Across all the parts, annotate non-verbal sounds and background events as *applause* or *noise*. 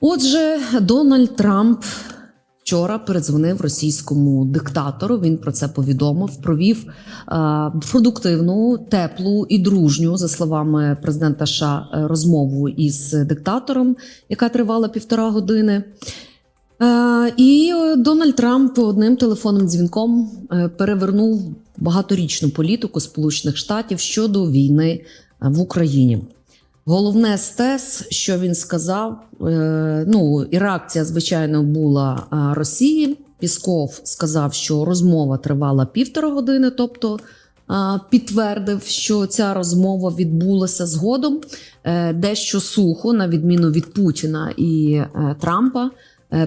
Отже, Дональд Трамп вчора передзвонив російському диктатору. Він про це повідомив. Провів е, продуктивну, теплу і дружню, за словами президента США, е, розмову із диктатором, яка тривала півтора години. Е, і Дональд Трамп одним телефонним дзвінком перевернув багаторічну політику Сполучених Штатів щодо війни в Україні. Головне з що він сказав, е, ну і реакція, звичайно, була е, Росії. Пісков сказав, що розмова тривала півтора години, тобто е, підтвердив, що ця розмова відбулася згодом. Дещо сухо, на відміну від Путіна і Трампа.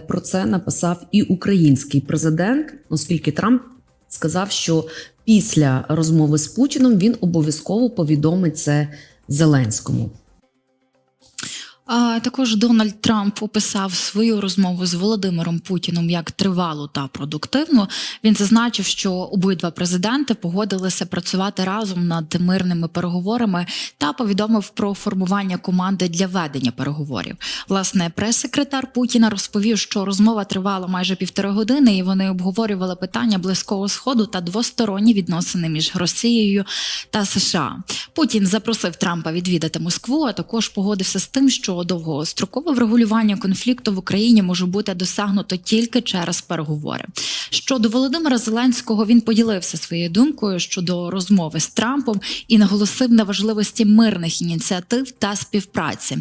Про це написав і український президент, оскільки Трамп сказав, що після розмови з Путіном він обов'язково повідомить це Зеленському. А також Дональд Трамп описав свою розмову з Володимиром Путіном як тривалу та продуктивну. Він зазначив, що обидва президенти погодилися працювати разом над мирними переговорами та повідомив про формування команди для ведення переговорів. Власне, прес-секретар Путіна розповів, що розмова тривала майже півтори години, і вони обговорювали питання близького сходу та двосторонні відносини між Росією та США. Путін запросив Трампа відвідати Москву, а також погодився з тим, що довгострокове врегулювання конфлікту в Україні може бути досягнуто тільки через переговори. Щодо Володимира Зеленського, він поділився своєю думкою щодо розмови з Трампом і наголосив на важливості мирних ініціатив та співпраці.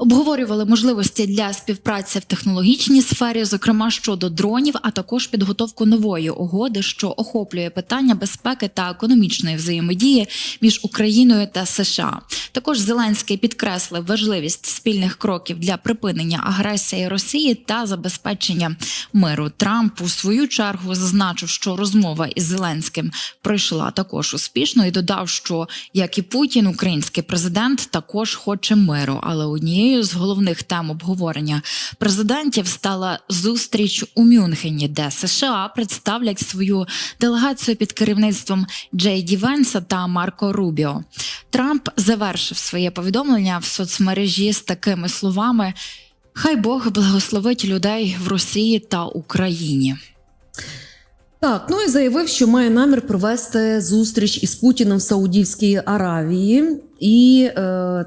Обговорювали можливості для співпраці в технологічній сфері, зокрема щодо дронів, а також підготовку нової угоди, що охоплює питання безпеки та економічної взаємодії між Україною та США. Також Зеленський підкреслив важливість спільних кроків для припинення агресії Росії та забезпечення миру. Трамп у свою чергу зазначив, що розмова із Зеленським пройшла також успішно і додав, що як і Путін, український президент також хоче миру, але однією з головних тем обговорення президентів стала зустріч у Мюнхені, де США представлять свою делегацію під керівництвом Джей Ді Венса та Марко Рубіо. Трамп завершив своє повідомлення в соцмережі з такими словами: Хай Бог благословить людей в Росії та Україні. Так, ну і заявив, що має намір провести зустріч із Путіним в Саудівській Аравії, і е,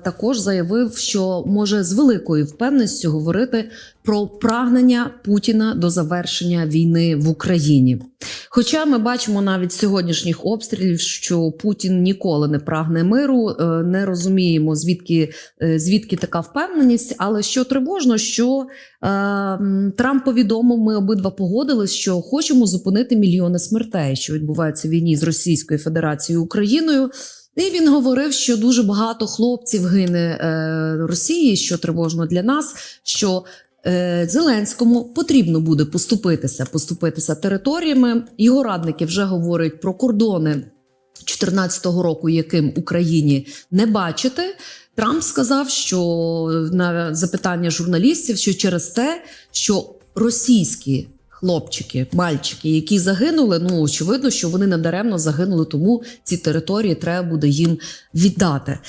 також заявив, що може з великою впевненістю говорити про прагнення Путіна до завершення війни в Україні. Хоча ми бачимо навіть сьогоднішніх обстрілів, що Путін ніколи не прагне миру, е, не розуміємо звідки, е, звідки така впевненість. Але що тривожно, що е, Трамп повідомив, ми обидва погодились, що хочемо зупинити мільйони смертей, що відбуваються війні з Російською Федерацією Україною. І він говорив, що дуже багато хлопців гине е, Росії, що тривожно для нас. що е, Зеленському потрібно буде поступитися, поступитися територіями. Його радники вже говорять про кордони 2014 року, яким Україні не бачити. Трамп сказав, що на запитання журналістів, що через те, що російські хлопчики, мальчики, які загинули, ну очевидно, що вони надаремно загинули, тому ці території треба буде їм віддати.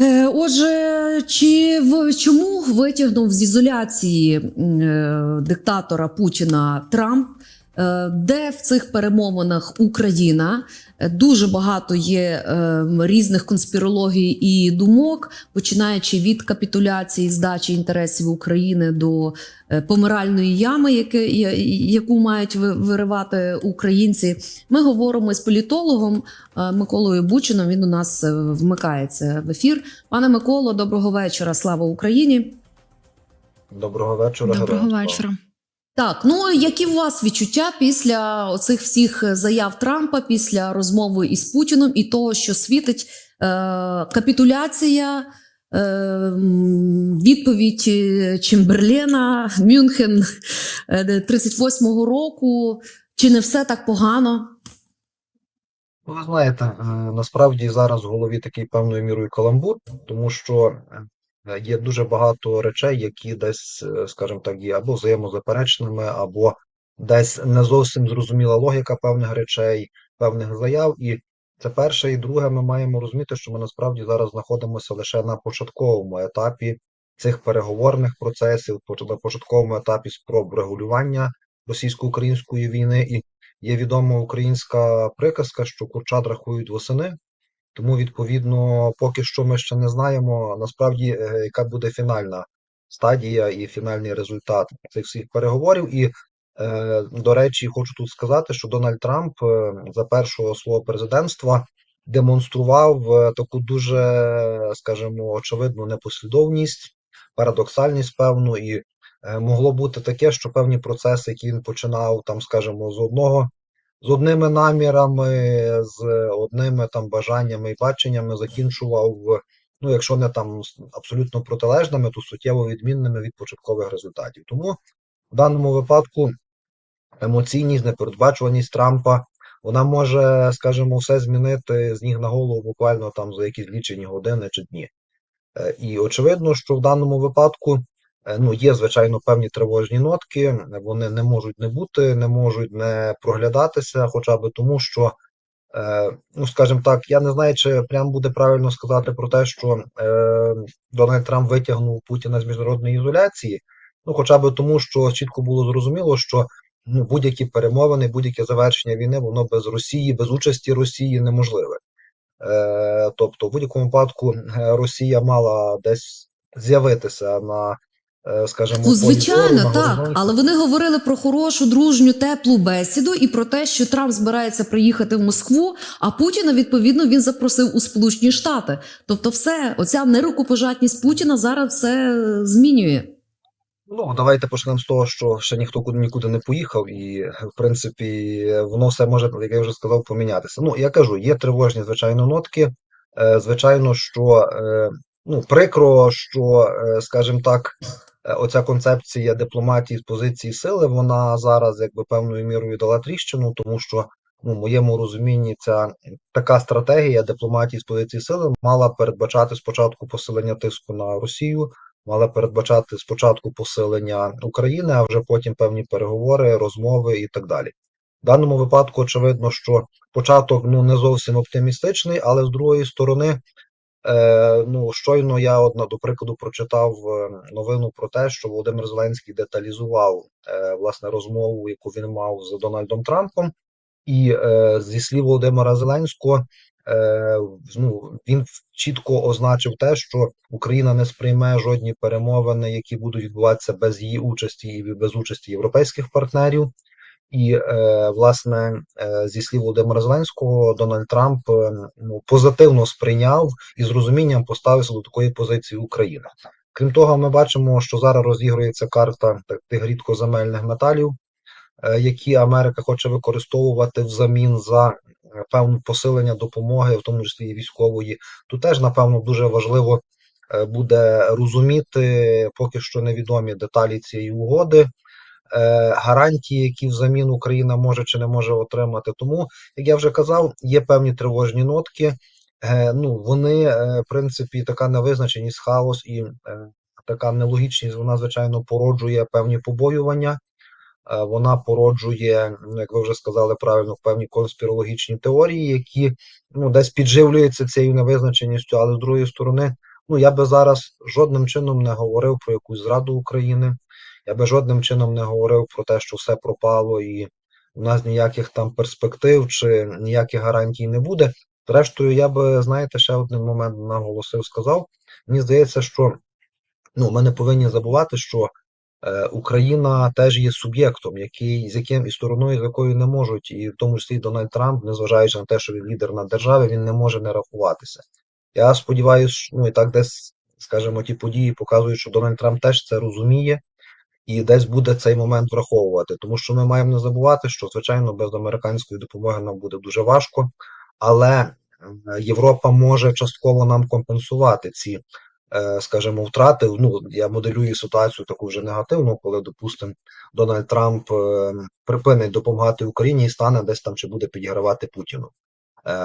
Е, Отже, чи в чому витягнув з ізоляції е, диктатора Путіна Трамп? Е, Де в цих перемовинах Україна? Е, Дуже багато є е, різних конспірологій і думок, починаючи від капітуляції здачі інтересів України до помиральної ями, яке, яку мають виривати українці. Ми говоримо з політологом Миколою Бучином. Він у нас вмикається в ефір. Пане Миколо, доброго вечора. Слава Україні! Доброго вечора. Доброго вечора. Так, ну які у вас відчуття після оцих всіх заяв Трампа, після розмови із Путіном і того, що світить е, капітуляція, е, відповідь е, Чемберлена, Мюнхен е, 38-го року? Чи не все так погано? Ну, Ви знаєте, е, насправді зараз в голові такий певною мірою каламбур, тому що е, є дуже багато речей, які десь, е, скажімо так, є або взаємозаперечними, або десь не зовсім зрозуміла логіка певних речей, певних заяв. І це перше, і друге, ми маємо розуміти, що ми насправді зараз знаходимося лише на початковому етапі цих переговорних процесів на початковому етапі спроб регулювання російсько-української війни. І є відома українська приказка, що курчат рахують восени. Тому, відповідно, поки що ми ще не знаємо насправді, е, яка буде фінальна стадія і фінальний результат цих всіх переговорів. І, е, до речі, хочу тут сказати, що Дональд Трамп е, за першого свого президентства демонстрував таку дуже, скажімо, очевидну непослідовність, парадоксальність певну, і могло бути таке, що певні процеси, які він починав, там, скажімо, з одного з одними намірами, з одними там бажаннями і баченнями закінчував, ну, якщо не там абсолютно протилежними, то суттєво відмінними від початкових результатів. Тому в даному випадку емоційність, непередбачуваність Трампа, вона може, скажімо, все змінити з ніг на голову буквально там за якісь лічені години чи дні. Е, І очевидно, що в даному випадку ну, є, звичайно, певні тривожні нотки, вони не можуть не бути, не можуть не проглядатися, хоча б тому, що, е, ну, скажімо так, я не знаю, чи прям буде правильно сказати про те, що е, Дональд Трамп витягнув Путіна з міжнародної ізоляції, ну, хоча б тому, що чітко було зрозуміло, що ну, будь-які перемовини, будь-яке завершення війни, воно без Росії, без участі Росії неможливе. Е, тобто, в будь-якому випадку е, Росія мала десь з'явитися на, е, скажімо, Ну, звичайно, так. горизонті. Але вони говорили про хорошу, дружню, теплу бесіду і про те, що Трамп збирається приїхати в Москву, а Путіна, відповідно, він запросив у Сполучені Штати. Тобто, все, оця нерукопожатність Путіна зараз все змінює. Ну, давайте почнемо з того, що ще ніхто куди нікуди не поїхав, і в принципі воно все може, як я вже сказав, помінятися. Ну, я кажу, є тривожні, звичайно, нотки. Е, Звичайно, що е, ну, прикро, що, е, скажімо так, е, оця концепція дипломатії з позиції сили, вона зараз якби певною мірою дала тріщину, тому що ну, в моєму розумінні ця така стратегія дипломатії з позиції сили мала передбачати спочатку посилення тиску на Росію мала передбачати спочатку посилення України, а вже потім певні переговори, розмови і так далі. В даному випадку очевидно, що початок ну не зовсім оптимістичний, але з другої сторони, е, ну щойно я одна до прикладу прочитав е, новину про те, що Володимир Зеленський деталізував е, власне розмову, яку він мав з Дональдом Трампом, і е, зі слів Володимира Зеленського, е, ну, він чітко означив те, що Україна не сприйме жодні перемовини, які будуть відбуватися без її участі і без участі європейських партнерів. І е, власне е, зі слів Володимира Зеленського, Дональд Трамп е, ну, позитивно сприйняв і з розумінням поставився до такої позиції України. Крім того, ми бачимо, що зараз розігрується карта тих рідкоземельних металів, які Америка хоче використовувати взамін за певне посилення допомоги, в тому числі військової. Тут теж, напевно, дуже важливо буде розуміти поки що невідомі деталі цієї угоди, гарантії, які взамін Україна може чи не може отримати. Тому, як я вже казав, є певні тривожні нотки. Е, Ну, вони, е, в принципі, така невизначеність, хаос і е, така нелогічність, вона, звичайно, породжує певні побоювання. Е, Вона породжує, ну, як ви вже сказали правильно, певні конспірологічні теорії, які ну, десь підживлюються цією невизначеністю, але з другої сторони, ну я би зараз жодним чином не говорив про якусь зраду України. Я би жодним чином не говорив про те, що все пропало і у нас ніяких там перспектив чи ніяких гарантій не буде. Зрештою, я би, знаєте, ще один момент наголосив, сказав. Мені здається, що ну, ми не повинні забувати, що е, Україна теж є суб'єктом, який з яким і стороною, з якою не можуть, і в тому числі Дональд Трамп, незважаючи на те, що він лідер на державі, він не може не рахуватися. Я сподіваюся, ну і так десь, скажімо, ті події показують, що Дональд Трамп теж це розуміє і десь буде цей момент враховувати. Тому що ми маємо не забувати, що звичайно без американської допомоги нам буде дуже важко, але е, Європа може частково нам компенсувати ці, е, скажімо, втрати. Ну я моделюю ситуацію таку вже негативну, коли, допустимо, Дональд Трамп е, припинить допомагати Україні і стане десь там чи буде підігравати Путіну.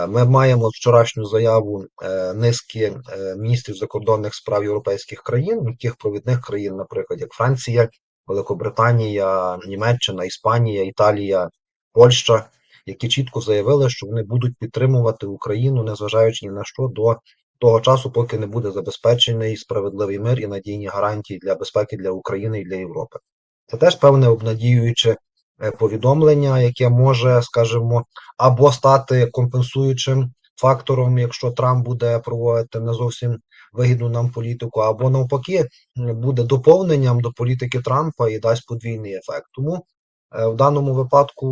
Ми маємо вчорашню заяву низки міністрів закордонних справ європейських країн, таких провідних країн, наприклад, як Франція, Великобританія, Німеччина, Іспанія, Італія, Польща, які чітко заявили, що вони будуть підтримувати Україну, незважаючи ні на що до того часу, поки не буде забезпечений справедливий мир і надійні гарантії для безпеки для України і для Європи. Це теж певне обнадіююче е, повідомлення, яке може, скажімо, або стати компенсуючим фактором, якщо Трамп буде проводити не зовсім вигідну нам політику, або навпаки буде доповненням до політики Трампа і дасть подвійний ефект. Тому е, в даному випадку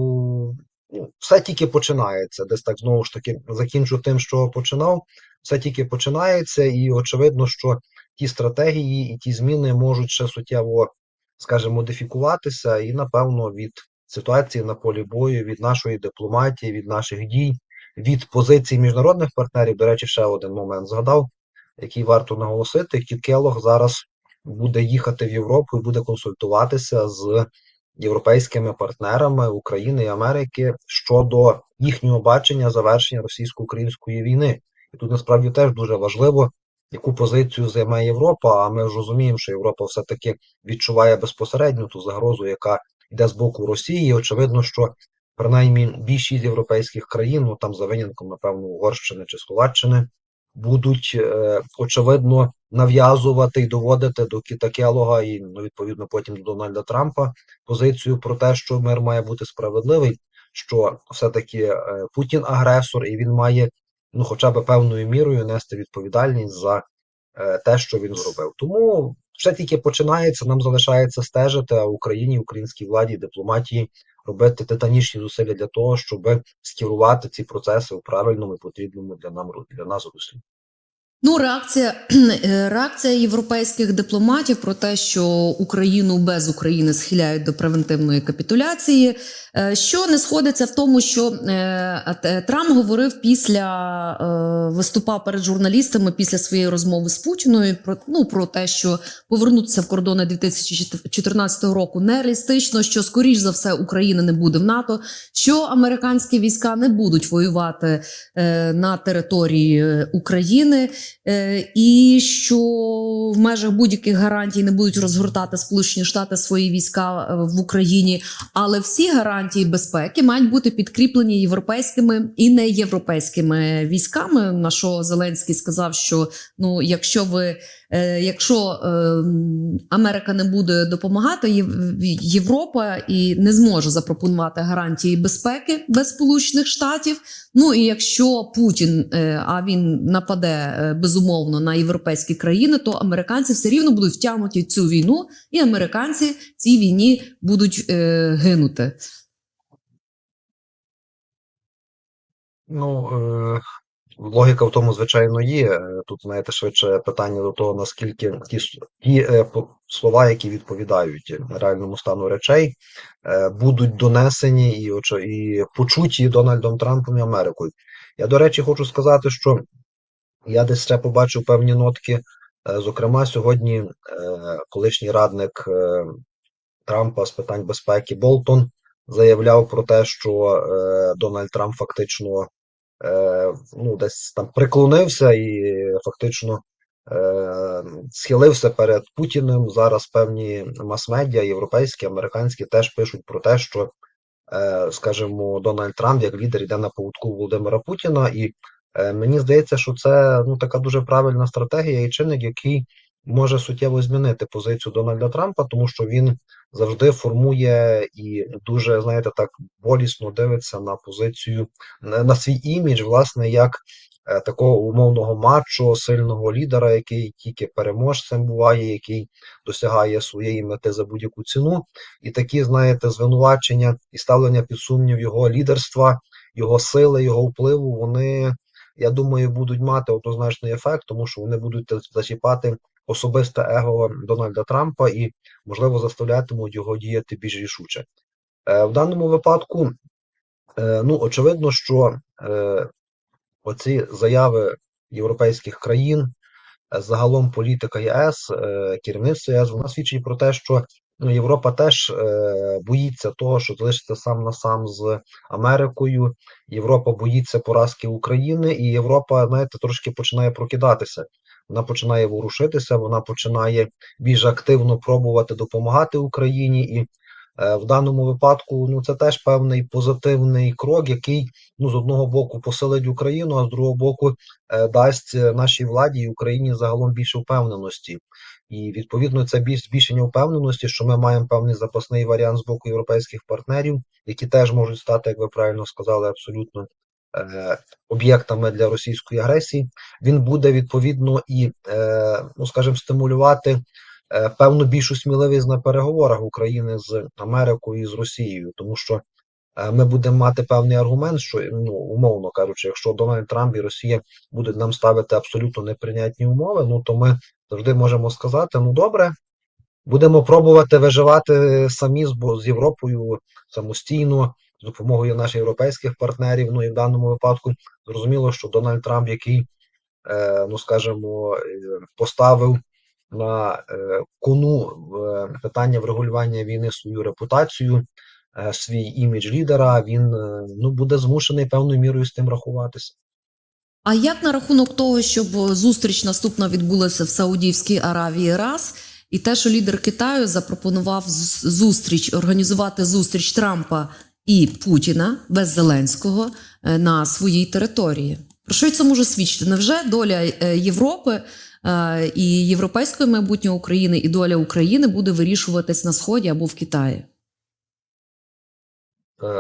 ну, все тільки починається. Десь так знову ж таки закінчу тим, що починав. Все тільки починається, і очевидно, що ті стратегії і ті зміни можуть ще суттєво, скажімо, модифікуватися, і напевно від ситуації на полі бою, від нашої дипломатії, від наших дій, від позицій міжнародних партнерів. До речі, ще один момент згадав, який варто наголосити. Кіт Келлог зараз буде їхати в Європу і буде консультуватися з європейськими партнерами України і Америки щодо їхнього бачення завершення російсько-української війни. І тут насправді теж дуже важливо, яку позицію займе Європа. А ми ж розуміємо, що Європа все-таки відчуває безпосередньо ту загрозу, яка йде з боку Росії. І очевидно, що принаймні більшість європейських країн, ну там за винятком, напевно, Угорщини чи Словаччини, будуть е, очевидно нав'язувати і доводити до Кіта Келога і ну, відповідно потім до Дональда Трампа позицію про те, що мир має бути справедливий, що все-таки е, Путін агресор, і він має ну, хоча б певною мірою нести відповідальність за е, те, що він зробив. Тому все тільки починається. Нам залишається стежити, а Україні, українській владі, дипломатії робити титанічні зусилля для того, щоб скерувати ці процеси у правильному і потрібному для нам для нас руслі. Ну, реакція, *clears throat* е, реакція європейських дипломатів про те, що Україну без України схиляють до превентивної капітуляції, е, що не сходиться в тому, що е, Трамп говорив після виступав перед журналістами після своєї розмови з Путіною про ну про те, що повернутися в кордони 2014 року нереалістично, що скоріш за все Україна не буде в НАТО, що американські війська не будуть воювати на території України. Е, і що в межах будь-яких гарантій не будуть розгортати Сполучені Штати свої війська е, в Україні, але всі гарантії безпеки мають бути підкріплені європейськими і неєвропейськими військами. На що Зеленський сказав, що ну, якщо ви якщо е, Америка не буде допомагати, Європа і не зможе запропонувати гарантії безпеки без Сполучених Штатів. Ну і якщо Путін, е, а він нападе е, безумовно на європейські країни, то американці все рівно будуть втягнуті в цю війну, і американці цій війні будуть е, гинути. Ну, е, логіка в тому, звичайно, є. Е, Тут, знаєте, швидше питання до того, наскільки ті, ті е, слова, які відповідають реальному стану речей, е, будуть донесені і, і почуті Дональдом Трампом і Америкою. Я, до речі, хочу сказати, що я десь ще побачив певні нотки. Зокрема, сьогодні колишній радник Трампа з питань безпеки Болтон заявляв про те, що Дональд Трамп фактично ну, десь там приклонився і фактично е, схилився перед Путіним. Зараз певні мас-медіа, європейські, американські, теж пишуть про те, що, е, скажімо, Дональд Трамп як лідер йде на поводку Володимира Путіна, і е, мені здається, що це ну, така дуже правильна стратегія і чинник, який може суттєво змінити позицію Дональда Трампа, тому що він завжди формує і дуже, знаєте, так болісно дивиться на позицію, на, свій імідж, власне, як е, такого умовного мачо, сильного лідера, який тільки переможцем буває, який досягає своєї мети за будь-яку ціну. І такі, знаєте, звинувачення і ставлення під сумнів його лідерства, його сили, його впливу, вони, я думаю, будуть мати однозначний ефект, тому що вони будуть зачіпати особисте его Дональда Трампа і, можливо, заставлятимуть його діяти більш рішуче. Е, В даному випадку, е, ну, очевидно, що е, оці заяви європейських країн, загалом політика ЄС, керівництво ЄС, вона свідчить про те, що ну, Європа теж боїться того, що залишиться сам на сам з Америкою. Європа боїться поразки України, і Європа, знаєте, трошки починає прокидатися. Вона починає ворушитися, вона починає більш активно пробувати допомагати Україні. І Е, В даному випадку, ну це теж певний позитивний крок, який ну з одного боку посилить Україну, а з другого боку е, дасть е, нашій владі і Україні загалом більше впевненості. І відповідно це більш збільшення впевненості, що ми маємо певний запасний варіант з боку європейських партнерів, які теж можуть стати, як ви правильно сказали, абсолютно об'єктами для російської агресії. Він буде відповідно і, е, ну скажімо, стимулювати е, певну більшу сміливість на переговорах України з Америкою і з Росією, тому що е, ми будемо мати певний аргумент, що ну умовно кажучи, якщо Дональд Трамп і Росія будуть нам ставити абсолютно неприйнятні умови, ну то ми завжди можемо сказати: ну добре, будемо пробувати виживати самі з Європою самостійно. З допомогою наших європейських партнерів, ну і в даному випадку зрозуміло, що Дональд Трамп, який, е, ну скажімо, е, поставив на е, кону питання врегулювання війни свою репутацію, свій імідж лідера, він ну буде змушений певною мірою з тим рахуватися. А як на рахунок того, щоб зустріч наступна відбулася в Саудівській Аравії раз, і те, що лідер Китаю запропонував зустріч організувати зустріч Трампа і Путіна без Зеленського е, на своїй території? Про що це може свідчити? Невже доля е, Європи е, і європейської майбутнього України і доля України буде вирішуватись на сході або в Китаї?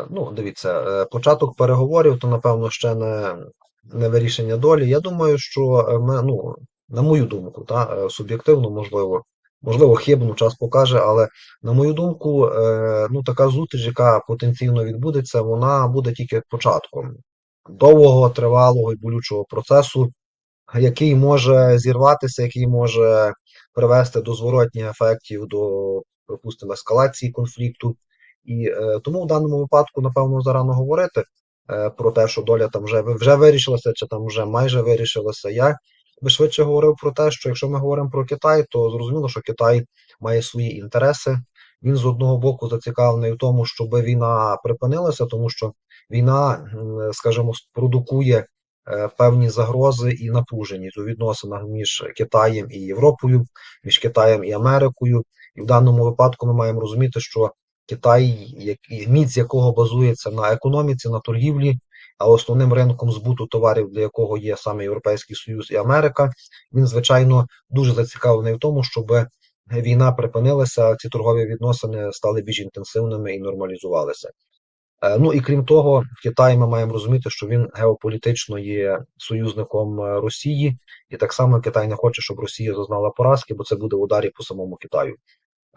Ну, дивіться, початок переговорів, то напевно ще не, не вирішення долі. Я думаю, що ми, ну, на мою думку, та, суб'єктивно, можливо, можливо, хибно час покаже, але на мою думку, е, ну, така зустріч, яка потенційно відбудеться, вона буде тільки початком довгого, тривалого і болючого процесу, який може зірватися, який може привести до зворотніх ефектів, до, припустимо, ескалації конфлікту. І е, тому в даному випадку, напевно, зарано говорити е, про те, що доля там вже, вже вирішилася, чи там вже майже вирішилася. Я би швидше говорив про те, що якщо ми говоримо про Китай, то зрозуміло, що Китай має свої інтереси. Він з одного боку зацікавлений в тому, щоб війна припинилася, тому що війна, скажімо, продукує е, певні загрози і напруженість у відносинах між Китаєм і Європою, між Китаєм і Америкою. І в даному випадку ми маємо розуміти, що Китай, як, міць якого базується на економіці, на торгівлі, а основним ринком збуту товарів, для якого є саме Європейський Союз і Америка, він, звичайно, дуже зацікавлений в тому, щоб війна припинилася, ці торгові відносини стали більш інтенсивними і нормалізувалися. Е, Ну і крім того, в Китаї ми маємо розуміти, що він геополітично є союзником е, Росії, і так само Китай не хоче, щоб Росія зазнала поразки, бо це буде удар і по самому Китаю.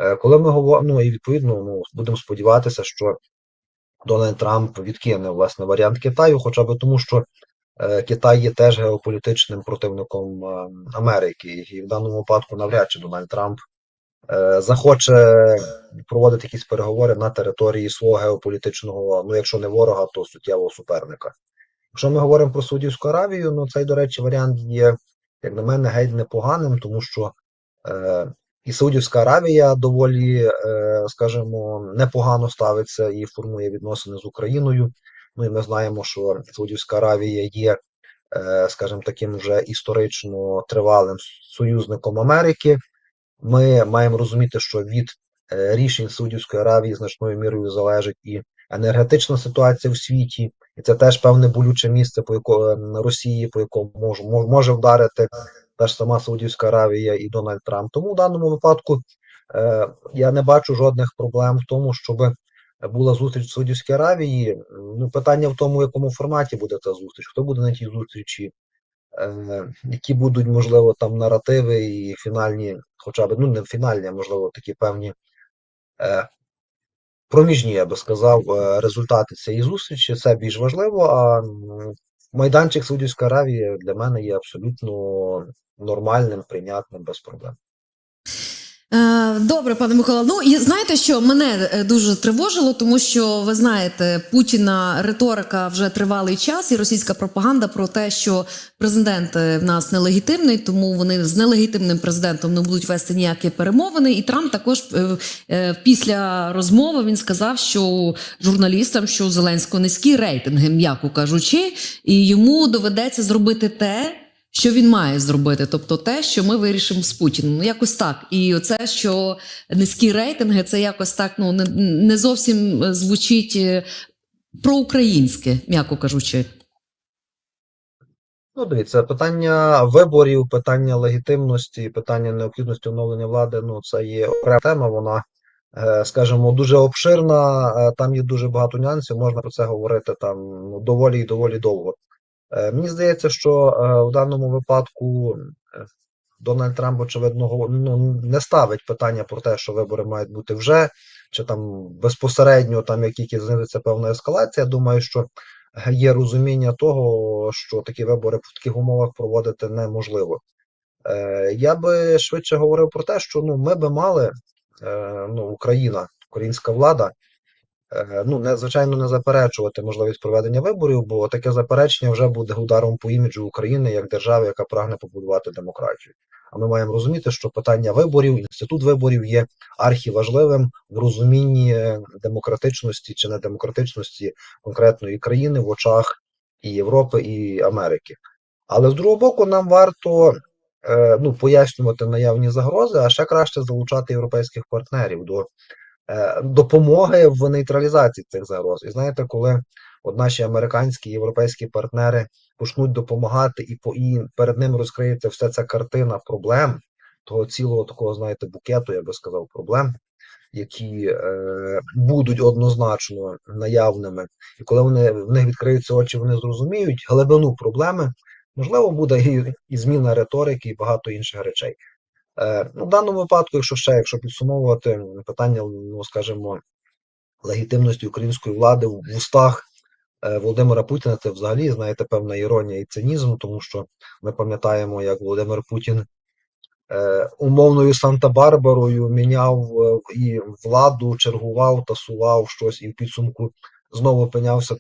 Е, Коли ми говоримо, ну і відповідно, ну будемо сподіватися, що Дональд Трамп відкине власне варіант Китаю, хоча б тому, що е, Китай є теж геополітичним противником е, Америки, і в даному випадку навряд чи Дональд Трамп е, захоче проводити якісь переговори на території свого геополітичного, ну якщо не ворога, то суттєвого суперника. Якщо ми говоримо про Саудівську Аравію, ну цей, до речі, варіант є, як на мене, геть непоганим, тому що і Саудівська Аравія доволі, е, скажімо, непогано ставиться і формує відносини з Україною. Ну і ми знаємо, що Саудівська Аравія є, е, скажімо, таким вже історично тривалим союзником Америки. Ми маємо розуміти, що від е, рішень Саудівської Аравії значною мірою залежить і енергетична ситуація в світі, і це теж певне болюче місце, по якому Росії, по якому може, може вдарити та ж сама Саудівська Аравія і Дональд Трамп. Тому в даному випадку е, я не бачу жодних проблем в тому, щоб була зустріч в Саудівській Аравії. Ну, питання в тому, в якому форматі буде ця зустріч, хто буде на тій зустрічі, е, які будуть, можливо, там наративи і фінальні, хоча б, ну не фінальні, а можливо, такі певні е, проміжні, я би сказав, е, результати цієї зустрічі. Це більш важливо. А майданчик Саудівської Аравії для мене є абсолютно нормальним, прийнятним, без проблем. Е, Добре, пане Микола. Ну і знаєте, що мене е, дуже тривожило, тому що ви знаєте, Путіна риторика вже тривалий час, і російська пропаганда про те, що президент е, в нас нелегітимний, тому вони з нелегітимним президентом не будуть вести ніякі перемовини. І Трамп також після розмови він сказав, що журналістам, що у Зеленського низькі рейтинги, м'яко кажучи, і йому доведеться зробити те що він має зробити, тобто те, що ми вирішимо з Путіним. Ну якось так. І оце, що низькі рейтинги, це якось так ну не, не зовсім звучить е, проукраїнське, м'яко кажучи. Ну, дивіться, питання виборів, питання легітимності, питання необхідності оновлення влади, ну, це є окрема тема, вона, е, скажімо, дуже обширна, е, там є дуже багато нюансів, можна про це говорити там ну, доволі і доволі довго. Е, Мені здається, що е, в даному випадку е, Дональд Трамп, очевидно, ну, не ставить питання про те, що вибори мають бути вже, чи там безпосередньо, там як тільки знизиться певна ескалація. Думаю, що є розуміння того, що такі вибори в таких умовах проводити неможливо. Е, я би швидше говорив про те, що ну, ми би мали, е, ну, Україна, українська влада, е, ну, не, звичайно, не заперечувати можливість проведення виборів, бо таке заперечення вже буде ударом по іміджу України як держави, яка прагне побудувати демократію. А ми маємо розуміти, що питання виборів, інститут виборів є архіважливим в розумінні е, демократичності чи недемократичності конкретної країни в очах і Європи, і Америки. Але з другого боку, нам варто е, ну, пояснювати наявні загрози, а ще краще залучати європейських партнерів до е, допомоги в нейтралізації цих загроз. І знаєте, коли от наші американські і європейські партнери почнуть допомагати, і, по, і перед ними розкриється вся ця картина проблем, того цілого такого, знаєте, букету, я би сказав, проблем, які е, будуть однозначно наявними. І коли вони в них відкриються очі, вони зрозуміють глибину проблеми, можливо, буде і, і зміна риторики, і багато інших речей. Е, ну, в даному випадку, якщо ще, якщо підсумовувати питання, ну скажімо, легітимності української влади в устах е, Володимира Путіна, це взагалі, знаєте, певна іронія і цинізм, тому що ми пам'ятаємо, як Володимир Путін е, умовною Санта-Барбарою міняв і владу, чергував, тасував щось, і в підсумку знову опинявся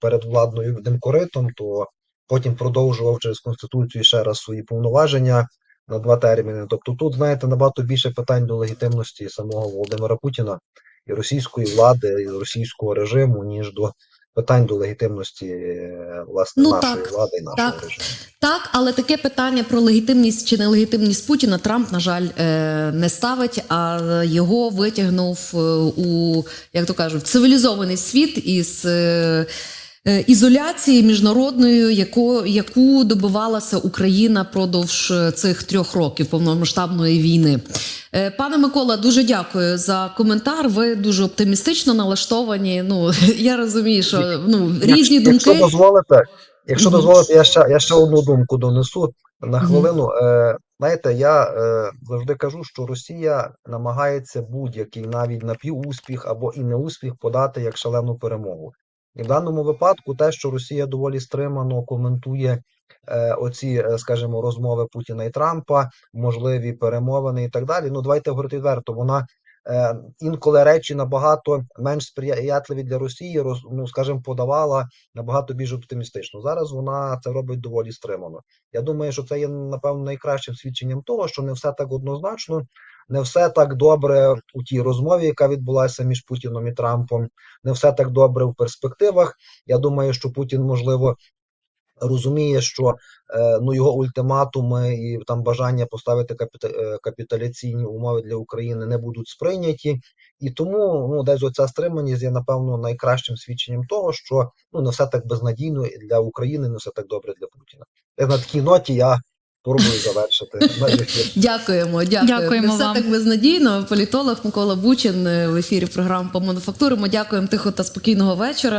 перед владною демкоритом, то потім продовжував через Конституцію ще раз свої повноваження на два терміни. Тобто тут, знаєте, набагато більше питань до легітимності самого Володимира Путіна і російської влади, і російського режиму, ніж до питань до легітимності е, власне Ну, нашої так, влади і нашого так. режиму. Так, але таке питання про легітимність чи нелегітимність Путіна Трамп, на жаль, е, не ставить, а його витягнув е, у, як то кажуть, цивілізований світ із. Е, Ізоляції міжнародною, яку, яку добивалася Україна продовж е, цих трьох років повномасштабної війни. Е, Пане Микола, дуже дякую за коментар. Ви дуже оптимістично налаштовані. Ну *laughs* я розумію, що ну різні Якщо- Якщо думки. дозволите, якщо дозволите, я ще, я ще одну думку донесу на хвилину. Е, знаєте, я е, завжди кажу, що Росія намагається будь-який навіть напівуспіх або і неуспіх подати як шалену перемогу. В даному випадку те, що Росія доволі стримано коментує е, оці, е, скажімо, розмови Путіна і Трампа, можливі перемовини і так далі. Ну давайте говорити відверто. Вона е, інколи речі набагато менш сприятливі для Росії, роз, ну скажімо, подавала набагато більш оптимістично. Зараз вона це робить доволі стримано. Я думаю, що це є напевно найкращим свідченням того, що не все так однозначно, не все так добре у тій розмові, яка відбулася між Путіном і Трампом, не все так добре в перспективах. Я думаю, що Путін можливо. Розуміє, що е, ну його ультиматуми і там бажання поставити е, капіталяційні умови для України не будуть сприйняті, і тому ну десь оця стриманість є напевно найкращим свідченням того, що ну не все так безнадійно для України, не все так добре для Путіна. На такій ноті я спробую завершити. наш. Дякуємо. Дякуємо все вам. так безнадійно. Політолог Микола Бучин е, в ефірі програми по мануфактуримо. Дякуємо тихо та спокійного вечора.